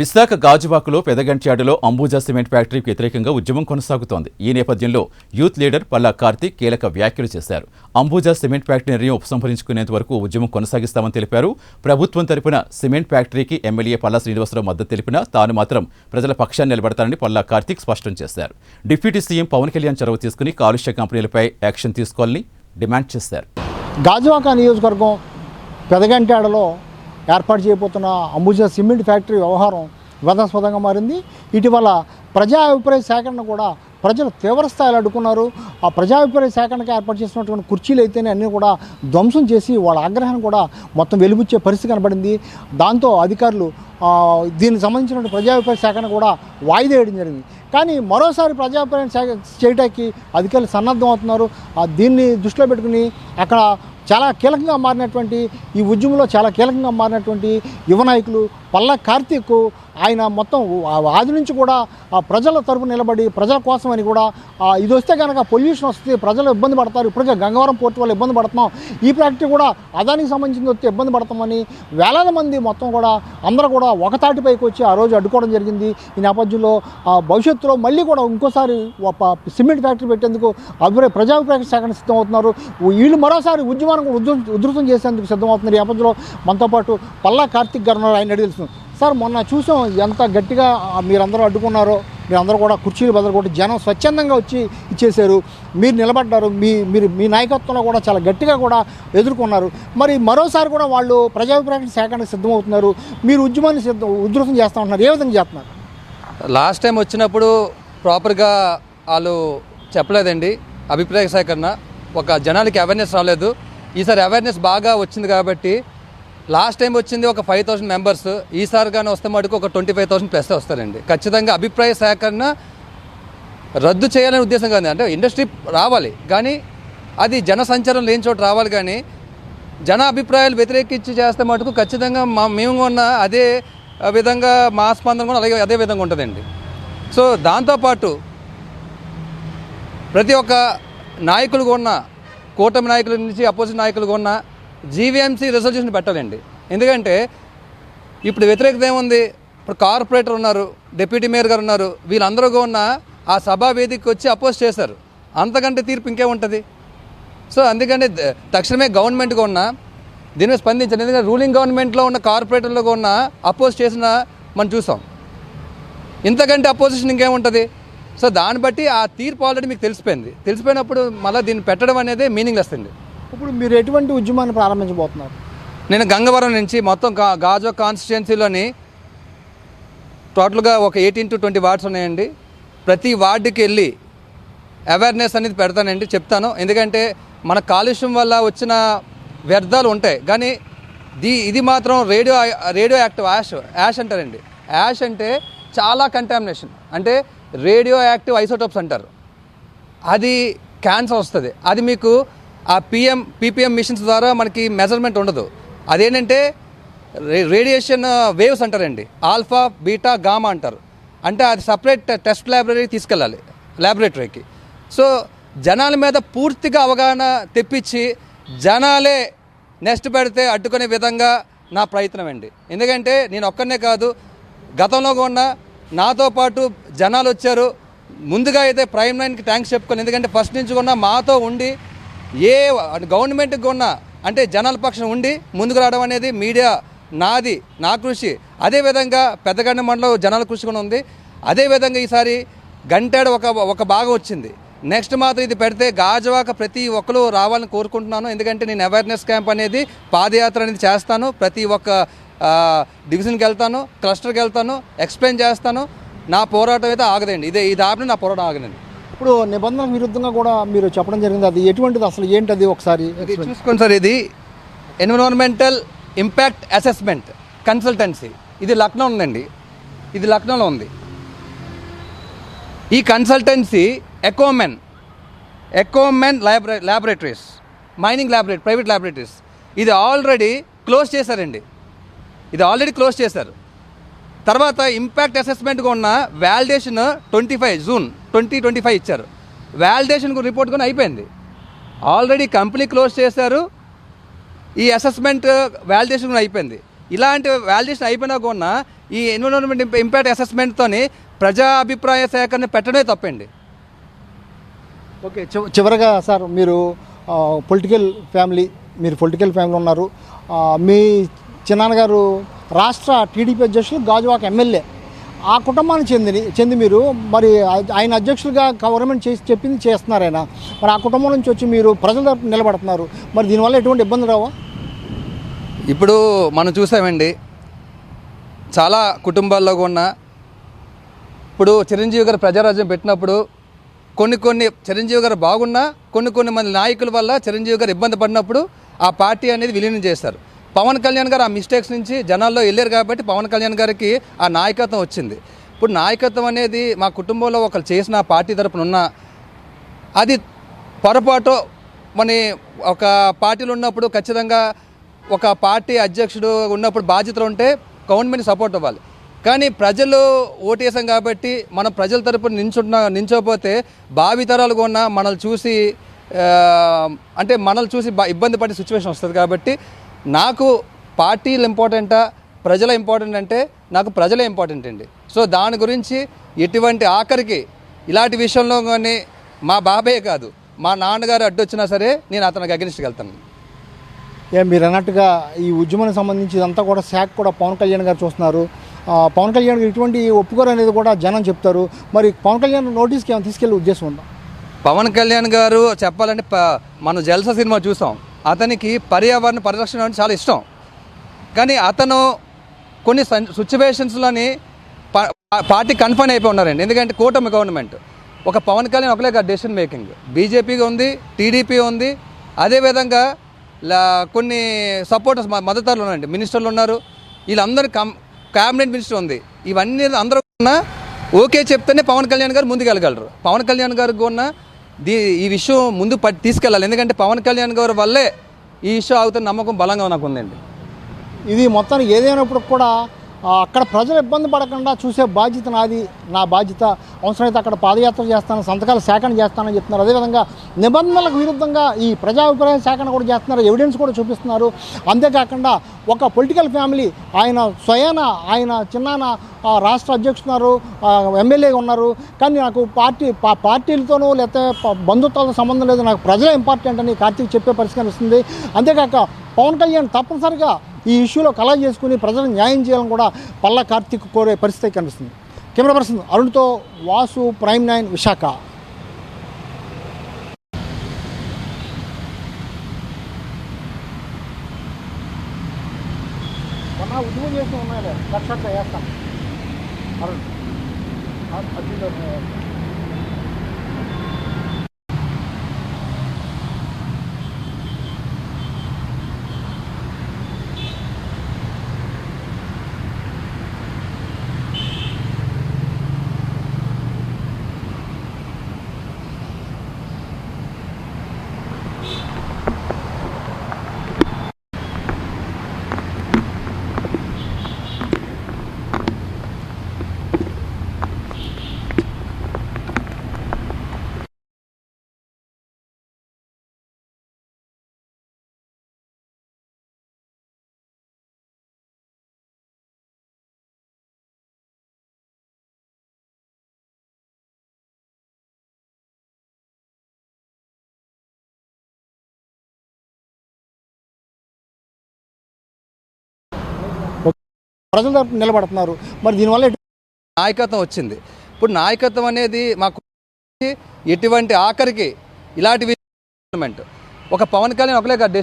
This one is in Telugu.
విశాఖ గాజువాకలో పెదగంట్యాడలో అంబూజా సిమెంట్ ఫ్యాక్టరీకి వ్యతిరేకంగా ఉద్యమం కొనసాగుతోంది. ఈ నేపథ్యంలో యూత్ లీడర్ పల్లా కార్తీక్ కీలక వ్యాఖ్యలు చేశారు. అంబూజా సిమెంట్ ఫ్యాక్టరీ నిర్ణయం ఉపసంహరించుకునేంత వరకు ఉద్యమం కొనసాగిస్తామని తెలిపారు. ప్రభుత్వం తరపున సిమెంట్ ఫ్యాక్టరీకి ఎమ్మెల్యే పల్లా శ్రీనివాసరావు మద్దతు తెలిపినా తాను మాత్రం ప్రజల పక్షాన్ని నిలబడతానని పల్లా కార్తీక్ స్పష్టం చేశారు. డిప్యూటీ సీఎం పవన్ కళ్యాణ్ చొరవ తీసుకుని కాలుష్య కంపెనీలపై యాక్షన్ తీసుకోవాలని డిమాండ్ చేశారు. గాజువాక నియోజకవర్గం పెదగంటాడలో ఏర్పాటు చేయబోతున్న అంబుజా సిమెంట్ ఫ్యాక్టరీ వ్యవహారం వివాదాస్పదంగా మారింది. ఇటీవల ప్రజా అభిప్రాయ సేకరణ కూడా ప్రజలు తీవ్రస్థాయిలో అడ్డుకున్నారు. ఆ ప్రజాభిప్రాయ సేకరణకు ఏర్పాటు చేసినటువంటి కుర్చీలు అయితేనే అన్నీ కూడా ధ్వంసం చేసి వాళ్ళ ఆగ్రహాన్ని కూడా మొత్తం వెలుబుచ్చే పరిస్థితి కనబడింది. దాంతో అధికారులు దీనికి సంబంధించినటువంటి ప్రజాభిప్రాయ సేకరణ కూడా వాయిదా వేయడం జరిగింది. కానీ మరోసారి ప్రజాభిప్రాయం సేక చేయడానికి అధికారులు సన్నద్ధం అవుతున్నారు. దీన్ని దృష్టిలో పెట్టుకుని అక్కడ చాలా కీలకంగా మారినటువంటి ఈ ఉద్యమంలో చాలా కీలకంగా మారినటువంటి యువ నాయకులు పల్లా కార్తీక్ ఆయన మొత్తం ఆది నుంచి కూడా ఆ ప్రజల తరపు నిలబడి ప్రజల కోసం అని కూడా ఇది వస్తే కనుక పొల్యూషన్ వస్తే ప్రజలు ఇబ్బంది పడతారు. ఇప్పటికే గంగవరం పోర్టు వల్ల ఇబ్బంది పడుతున్నాం. ఈ ఫ్యాక్టరీ కూడా అదానికి సంబంధించింది వస్తే ఇబ్బంది పడతామని వేలాది మంది మొత్తం కూడా అందరూ కూడా ఒక తాటిపైకి వచ్చి ఆ రోజు అడ్డుకోవడం జరిగింది. ఈ నేపథ్యంలో భవిష్యత్తులో మళ్ళీ కూడా ఇంకోసారి ఒక సిమెంట్ ఫ్యాక్టరీ పెట్టేందుకు అభిప్రాయ ప్రజాభిప్రాయ సేకరణ సిద్ధం అవుతున్నారు వీళ్ళు మరోసారి ఉద్యమాన్ని కూడా ఉధృ- ఉధృతం చేసేందుకు సిద్ధమవుతున్నారు. ఈ నేపథ్యంలో మనతో పాటు పల్లా కార్తిక్ గారు ఉన్నారు. ఆయన అడిగి తెలుసు సార్ మొన్న చూసాం ఎంత గట్టిగా మీరందరూ అడ్డుకున్నారో మీరందరూ కూడా కుర్చీలు బదలగొట్టి జనం స్వచ్ఛందంగా వచ్చి ఇచ్చేశారు. మీరు నిలబడ్డారు. మీ మీరు మీ నాయకత్వంలో కూడా చాలా గట్టిగా కూడా ఎదుర్కొన్నారు. మరి మరోసారి కూడా వాళ్ళు ప్రజాభిప్రాయ సేకరణకు సిద్ధమవుతున్నారు. మీరు ఉద్యమాన్ని సిద్ధం ఉధృతం చేస్తా ఉంటున్నారు. ఏ విధంగా చేస్తున్నారు? లాస్ట్ టైం వచ్చినప్పుడు ప్రాపర్గా వాళ్ళు చెప్పలేదండి. అభిప్రాయ సేకరణ. ఒక జనాలకి అవేర్నెస్ రాలేదు. ఈసారి అవేర్నెస్ బాగా వచ్చింది కాబట్టి లాస్ట్ టైం వచ్చింది ఒక ఫైవ్ థౌసండ్ మెంబర్స్ ఈసారి కానీ వస్తే మటుకు ఒక ట్వంటీ ఫైవ్ థౌసండ్ ప్లస్ వస్తారండి. ఖచ్చితంగా అభిప్రాయ సేకరణ రద్దు చేయాలనే ఉద్దేశం కాదు. అంటే ఇండస్ట్రీ రావాలి. కానీ అది జన సంచారం లేని చోట రావాలి కానీ జన అభిప్రాయాలు వ్యతిరేకించి చేస్తే మటుకు ఖచ్చితంగా మా మేము ఉన్న అదే విధంగా మా స్పందన కూడా అలాగే అదే విధంగా ఉంటుందండి. సో దాంతోపాటు ప్రతి ఒక్క నాయకులు ఉన్న కూటమి నాయకుల నుంచి అపోజిట్ నాయకులు ఉన్న జీవీఎంసీ రెజల్యూషన్ పెట్టాలండి. ఎందుకంటే ఇప్పుడు వ్యతిరేకత ఏముంది? ఇప్పుడు కార్పొరేటర్ ఉన్నారు డిప్యూటీ మేయర్ గారు ఉన్నారు వీళ్ళందరూ ఉన్న ఆ సభా వేదికకి వచ్చి అపోజ్ చేశారు. అంతకంటే తీర్పు ఇంకేముంటుంది సో అందుకని తక్షణమే గవర్నమెంట్గా ఉన్న దీని మీద స్పందించండి. ఎందుకంటే రూలింగ్ గవర్నమెంట్లో ఉన్న కార్పొరేటర్లో ఉన్న అపోజ్ చేసిన మనం చూసాం. ఇంతకంటే అపోజిషన్ ఇంకేముంటుంది? సో దాన్ని బట్టి ఆ తీర్పు ఆల్రెడీ మీకు తెలిసిపోయింది. తెలిసిపోయినప్పుడు మళ్ళీ దీన్ని పెట్టడం అనేది మీనింగ్ అండి. ఇప్పుడు మీరు ఎటువంటి ఉద్యమాన్ని ప్రారంభించబోతున్నారు? నేను గంగవరం నుంచి మొత్తం గా గాజో కాన్స్టిట్యున్సీలోని టోటల్గా ఒక ఎయిటీన్ టు ట్వంటీ వార్డ్స్ ఉన్నాయండి. ప్రతి వార్డుకి వెళ్ళి అవేర్నెస్ అనేది పెడతానండి చెప్తాను. ఎందుకంటే మన కాలుష్యం వల్ల వచ్చిన వ్యర్థాలు ఉంటాయి. కానీ దీ ఇది మాత్రం radio radio active ash ash అంటారండి. యాష్ అంటే చాలా కంటామినేషన్ అంటే రేడియో యాక్టివ్ ఐసోటోప్స్ అంటారు. అది క్యాన్సర్ వస్తుంది. అది మీకు ఆ పిఎం పీపీఎం మిషన్స్ ద్వారా మనకి మెజర్మెంట్ ఉండదు. అదేంటంటే రే- రేడియేషన్ వేవ్స్ అంటారండి. ఆల్ఫా బీటా గామా అంటారు. అంటే అది సపరేట్ టెస్ట్ ల్యాబొరేటరీకి తీసుకెళ్ళాలి ల్యాబొరేటరీకి సో జనాల మీద పూర్తిగా అవగాహన తెప్పించి జనాలే నెక్స్ట్ పెడితే అడ్డుకునే విధంగా నా ప్రయత్నం అండి ఎందుకంటే నేను ఒక్కనే కాదు గతంలో కూడా నాతో పాటు జనాలు వచ్చారు. ముందుగా అయితే ప్రైమ్ లైన్కి థ్యాంక్స్ చెప్పుకోవాలి. ఎందుకంటే ఫస్ట్ నుంచి కూడా మాతో ఉండి ఏ గవర్నమెంట్కి కూడా అంటే జనాల పక్షం ఉండి ముందుకు రావడం అనేది మీడియా నాది నా కృషి. అదేవిధంగా పెద్దగండ మండలం జనాల కృషి కూడా ఉంది. అదేవిధంగా ఈసారి గంటాడు ఒక ఒక భాగం వచ్చింది. నెక్స్ట్ మాత్రం ఇది పెడితే గాజువాక ప్రతి ఒక్కరు రావాలని కోరుకుంటున్నాను. ఎందుకంటే నేను అవేర్నెస్ క్యాంప్ అనేది పాదయాత్ర అనేది చేస్తాను. ప్రతి ఒక్క డివిజన్కి వెళ్తాను క్లస్టర్కి వెళ్తాను ఎక్స్ప్లెయిన్ చేస్తాను. నా పోరాటం అయితే ఆగదండి. ఇదే ఇది ఆపిన నా పోరాటం ఆగదండి. ఇప్పుడు నిబంధనలకు విరుద్ధంగా కూడా మీరు చెప్పడం జరిగింది. అది ఎటువంటిది? అసలు ఏంటది ఒకసారి ఇది చూసుకోండి సార్ ఇది ఎన్విరాన్మెంటల్ ఇంపాక్ట్ అసెస్మెంట్ కన్సల్టెన్సీ ఇది లక్నో ఉందండి. ఇది లక్నోలో ఉంది. ఈ consultancy Ecomen Ecomen ల్యాబొరే laboratories mining laboratory private laboratories ఇది ఆల్రెడీ క్లోజ్ చేశారండి. ఇది ఆల్రెడీ క్లోజ్ చేశారు. తర్వాత ఇంపాక్ట్ అసెస్మెంట్గా ఉన్న validation twenty five June twenty twenty five ఇచ్చారు. వ్యాలిడేషన్ రిపోర్ట్ కూడా అయిపోయింది. ఆల్రెడీ కంపెనీ క్లోజ్ చేశారు. ఈ అసెస్మెంట్ వ్యాలిడేషన్ కూడా అయిపోయింది. ఇలాంటి వ్యాలిడేషన్ అయిపోయినా కూడా ఈ ఎన్విరాన్మెంట్ ఇంపాక్ట్ అసెస్మెంట్తోని ప్రజా అభిప్రాయ సేకరణ పెట్టడమే తప్పండి. ఓకే చివ- చివరగా సార్ మీరు పొలిటికల్ ఫ్యామిలీ మీరు పొలిటికల్ ఫ్యామిలీ ఉన్నారు. మీ చిన్నాన్న చిన్నాన్నగారు రాష్ట్ర టీడీపీ అధ్యక్షులు గాజువాక ఎమ్మెల్యే. ఆ కుటుంబానికి చెంది చెంది మీరు మరి ఆయన అధ్యక్షులుగా గవర్నమెంట్ చేసి చెప్పింది చేస్తున్నారు ఆయన. మరి ఆ కుటుంబం నుంచి వచ్చి మీరు ప్రజల నిలబడుతున్నారు. మరి దీనివల్ల ఎటువంటి ఇబ్బంది రావా? ఇప్పుడు మనం చూసామండి చాలా కుటుంబాల్లో ఉన్న ఇప్పుడు చిరంజీవి గారు ప్రజారాజ్యం పెట్టినప్పుడు కొన్ని కొన్ని చిరంజీవి గారు బాగున్నా కొన్ని కొన్ని మంది నాయకుల వల్ల చిరంజీవి గారు ఇబ్బంది పడినప్పుడు ఆ పార్టీ అనేది విలీనం చేస్తారు పవన్ కళ్యాణ్ గారు ఆ మిస్టేక్స్ నుంచి జనాల్లో వెళ్ళారు కాబట్టి పవన్ కళ్యాణ్ గారికి ఆ నాయకత్వం వచ్చింది. ఇప్పుడు నాయకత్వం అనేది మా కుటుంబంలో ఒకరు చేసిన పార్టీ తరపున ఉన్న అది పొరపాటు మన ఒక పార్టీలో ఉన్నప్పుడు ఖచ్చితంగా ఒక పార్టీ అధ్యక్షుడు ఉన్నప్పుడు బాధ్యతలు ఉంటే గవర్నమెంట్ సపోర్ట్ ఇవ్వాలి కానీ ప్రజలు ఓటేసాం కాబట్టి మనం ప్రజల తరపున నించున్న నించోపోతే భావితరాలు కూడా మనల్ని చూసి అంటే మనల్ని చూసి ఇబ్బంది పడే సిచ్యువేషన్ వస్తుంది కాబట్టి నాకు పార్టీలు ఇంపార్టెంటా? ప్రజల ఇంపార్టెంట్ అంటే నాకు ప్రజలే ఇంపార్టెంట్ అండి. సో దాని గురించి ఎటువంటి ఆఖరికి ఇలాంటి విషయంలో కానీ మా బాబాయే కాదు మా నాన్నగారు అడ్డొచ్చినా సరే నేను అతనికి అగ్నిస్ట్కి వెళ్తాను. ఏ మీరు అన్నట్టుగా ఈ ఉద్యమానికి సంబంధించి ఇదంతా కూడా శాఖ కూడా పవన్ కళ్యాణ్ గారు చూస్తున్నారు. పవన్ కళ్యాణ్ గారు ఇటువంటి ఒప్పుకోరు అనేది కూడా జనం చెప్తారు. మరి పవన్ కళ్యాణ్ నోటీస్కి ఏమైనా తీసుకెళ్ళే ఉద్దేశం ఉందా? పవన్ కళ్యాణ్ గారు చెప్పాలంటే మనం జల్సా సినిమా చూసాం. అతనికి పర్యావరణ పరిరక్షణ అంటే చాలా ఇష్టం. కానీ అతను కొన్ని సిచ్యువేషన్స్లోని పార్టీ కన్ఫర్మ్ అయిపోయి ఉన్నారండి. ఎందుకంటే కూటమి గవర్నమెంట్. ఒక పవన్ కళ్యాణ్ ఒకలే డెసిషన్ మేకింగ్ బీజేపీ ఉంది టీడీపీ ఉంది. అదేవిధంగా లా- కొన్ని సపోర్టర్స్ మద్దతులు ఉన్నారండి. మినిస్టర్లు ఉన్నారు. వీళ్ళందరూ కం క్యాబినెట్ మినిస్టర్ ఉంది. ఇవన్నీ అందరూ ఉన్నా ఓకే చెప్తేనే పవన్ కళ్యాణ్ గారు ముందుకెళ్ళగలరు. పవన్ కళ్యాణ్ గారికి ఉన్న దీ ఈ విషయం ముందు పట్టి తీసుకెళ్ళాలి. ఎందుకంటే పవన్ కళ్యాణ్ గారి వల్లే ఈ ఇష్యూ ఆగుతున్న నమ్మకం బలంగా నాకు ఉందండి ఇది మొత్తానికి ఏదైనప్పుడు కూడా అక్కడ ప్రజలు ఇబ్బంది పడకుండా చూసే బాధ్యత నాది. నా బాధ్యత అవసరమైతే అక్కడ పాదయాత్ర చేస్తాను సంతకాల సేకరణ చేస్తానని చెప్తున్నారు. అదేవిధంగా నిబంధనలకు విరుద్ధంగా ఈ ప్రజాభిప్రాయ సేకరణ కూడా చేస్తున్నారు. ఎవిడెన్స్ కూడా చూపిస్తున్నారు. అంతేకాకుండా ఒక పొలిటికల్ ఫ్యామిలీ. ఆయన స్వయాన ఆయన చిన్నాన రాష్ట్ర అధ్యక్షున్నారు ఎమ్మెల్యేగా ఉన్నారు. కానీ నాకు పార్టీ పా- పార్టీలతోనూ లేకపోతే బంధుత్వాలతో సంబంధం లేదు. నాకు ప్రజలే ఇంపార్టెంట్ అని కార్తీక్ చెప్పే పరిస్థితి వస్తుంది అంతేకాక పవన్ కళ్యాణ్ తప్పనిసరిగా ఈ ఇష్యూలో కలగ చేసుకుని ప్రజలకు న్యాయం చేయాలని కూడా పల్లా కార్తీక్ కోరే పరిస్థితి కనిపిస్తుంది. Camera person అరుణ్తో Vasu prime nine Visakha. Zawsze, zawsze to ja sam. Ale, a, a, a, a, a, a, a, ప్రజల తరపు నిలబడుతున్నారు. మరి దీనివల్ల నాయకత్వం వచ్చింది. ఇప్పుడు నాయకత్వం అనేది మాకు ఎటువంటి ఆఖరికి ఇలాంటి ఒక పవన్ కళ్యాణ్ ఒకలే డెసిషన్